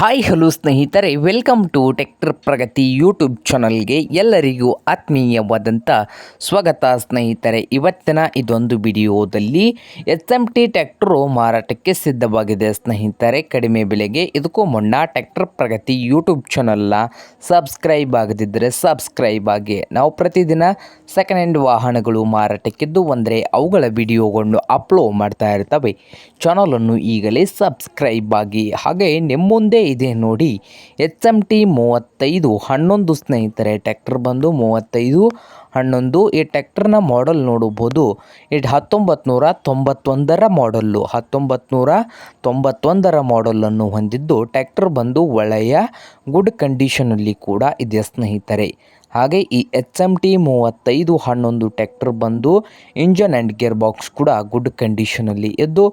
Hi hello ಸ್ನೇಹಿತರೆ. Welcome to tractor Pragati YouTube ಚಾನಲ್ಗೆ ಎಲ್ಲರಿಗೂ ಆತ್ಮೀಯವಾದಂಥ ಸ್ವಾಗತ ಸ್ನೇಹಿತರೆ. ಇವತ್ತಿನ ಇದೊಂದು ವಿಡಿಯೋದಲ್ಲಿ ಎಸ್ ಎಂ ಟಿ ಟ್ಯಾಕ್ಟ್ರು ಮಾರಾಟಕ್ಕೆ ಸಿದ್ಧವಾಗಿದೆ ಸ್ನೇಹಿತರೆ. ಕಡಿಮೆ ಬೆಲೆಗೆ ಇದಕ್ಕೂ ಮುನ್ನ ಟೆಕ್ಟರ್ ಪ್ರಗತಿ ಯೂಟ್ಯೂಬ್ ಚಾನಲ್ನ ಸಬ್ಸ್ಕ್ರೈಬ್ ಆಗದಿದ್ದರೆ ಸಬ್ಸ್ಕ್ರೈಬ್ ಆಗಿ. ನಾವು ಪ್ರತಿದಿನ ಸೆಕೆಂಡ್ ಹ್ಯಾಂಡ್ ವಾಹನಗಳು ಮಾರಾಟಕ್ಕಿದ್ದು ಅಂದರೆ ಅವುಗಳ ವಿಡಿಯೋಗಳನ್ನು ಅಪ್ಲೋಡ್ ಮಾಡ್ತಾ ಇರ್ತವೆ. ಚಾನಲನ್ನು ಈಗಲೇ ಸಬ್ಸ್ಕ್ರೈಬ್ ಆಗಿ. ಹಾಗೆ ನಿಮ್ಮ ಮುಂದೆ ಇದೆ ನೋಡಿ. ಎಚ್ ಎಂ ಟಿ ಮೂವತ್ತೈದು, ಹನ್ನೊಂದು ಸ್ನೇಹಿತರೆ ಟ್ಯಾಕ್ಟರ್ ಬಂದು ಮೂವತ್ತೈದು, ಹನ್ನೊಂದು. ಈ ಟ್ಯಾಕ್ಟರ್ನ ಮಾಡೆಲ್ ನೋಡಬಹುದು. ಇದು ಹತ್ತೊಂಬತ್ತು ನೂರ ತೊಂಬತ್ತೊಂದರ ಮಾಡಲ್ಲು ಹತ್ತೊಂಬತ್ತು ನೂರ ತೊಂಬತ್ತೊಂದರ ಮಾಡಲನ್ನು ಹೊಂದಿದ್ದು ಟ್ಯಾಕ್ಟರ್ ಬಂದು ಒಳ್ಳೆಯ ಗುಡ್ ಕಂಡೀಷನಲ್ಲಿ ಕೂಡ ಇದೆ ಸ್ನೇಹಿತರೆ. ಹಾಗೆ ಈ ಎಚ್ ಎಂ ಟಿ ಮೂವತ್ತೈದು ಹನ್ನೊಂದು ಟ್ಯಾಕ್ಟರ್ ಬಂದು ಇಂಜನ್ ಆ್ಯಂಡ್ ಗೇರ್ ಬಾಕ್ಸ್ ಕೂಡ ಗುಡ್ ಕಂಡೀಷನಲ್ಲಿ ಇದ್ದು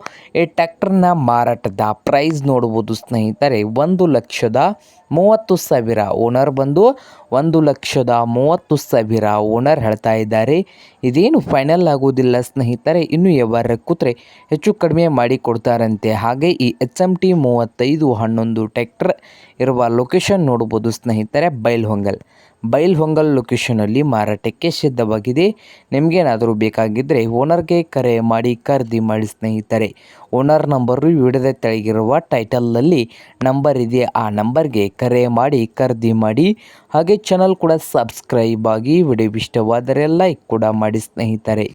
ಈ ಟ್ಯಾಕ್ಟರ್ನ ಮಾರಾಟದ ಪ್ರೈಸ್ ನೋಡ್ಬೋದು ಸ್ನೇಹಿತರೆ, ಒಂದು ಲಕ್ಷದ ಮೂವತ್ತು ಸಾವಿರ ಓನರ್ ಬಂದು, ಒಂದು ಲಕ್ಷದ ಮೂವತ್ತು ಸಾವಿರ ಓನರ್ ಹೇಳ್ತಾ ಇದ್ದಾರೆ. ಇದೇನು ಫೈನಲ್ ಆಗೋದಿಲ್ಲ ಸ್ನೇಹಿತರೆ, ಇನ್ನು ವ್ಯವಹಾರ ಕೂತ್ರೆ ಹೆಚ್ಚು ಕಡಿಮೆ ಮಾಡಿ ಕೊಡ್ತಾರಂತೆ. ಹಾಗೆ ಈ ಎಚ್ ಎಂ ಟಿ ಮೂವತ್ತೈದು ಹನ್ನೊಂದು ಟ್ಯಾಕ್ಟರ್ ಇರುವ ಲೊಕೇಶನ್ ನೋಡ್ಬೋದು ಸ್ನೇಹಿತರೆ, ಬೈಲ್ಹೊಂಗಲ್. ಬೈಲ್ಹೊಂಗಲ್ ಲೊಕೇಶನಲ್ಲಿ ಮಾರಾಟಕ್ಕೆ ಸಿದ್ಧವಾಗಿದೆ. ನಿಮಗೇನಾದರೂ ಬೇಕಾಗಿದ್ದರೆ ಓನರ್ಗೆ ಕರೆ ಮಾಡಿ ಖರೀದಿ ಮಾಡಿ ಸ್ನೇಹಿತರೆ. ಓನರ್ ನಂಬರು ವಿಡಿಯೋದ ತೆಳಗಿರುವ ಟೈಟಲ್ನಲ್ಲಿ ನಂಬರ್ ಇದೆ. ಆ ನಂಬರ್ಗೆ ಕರೆ ಮಾಡಿ ಖರೀದಿ ಮಾಡಿ. ಹಾಗೆ ಚಾನಲ್ ಕೂಡ ಸಬ್ಸ್ಕ್ರೈಬ್ ಆಗಿ ವಿಡಿಯೋ ಇಷ್ಟವಾದರೆ ಲೈಕ್ ಕೂಡ ಮಾಡಿ ಸ್ನೇಹಿತರೆ.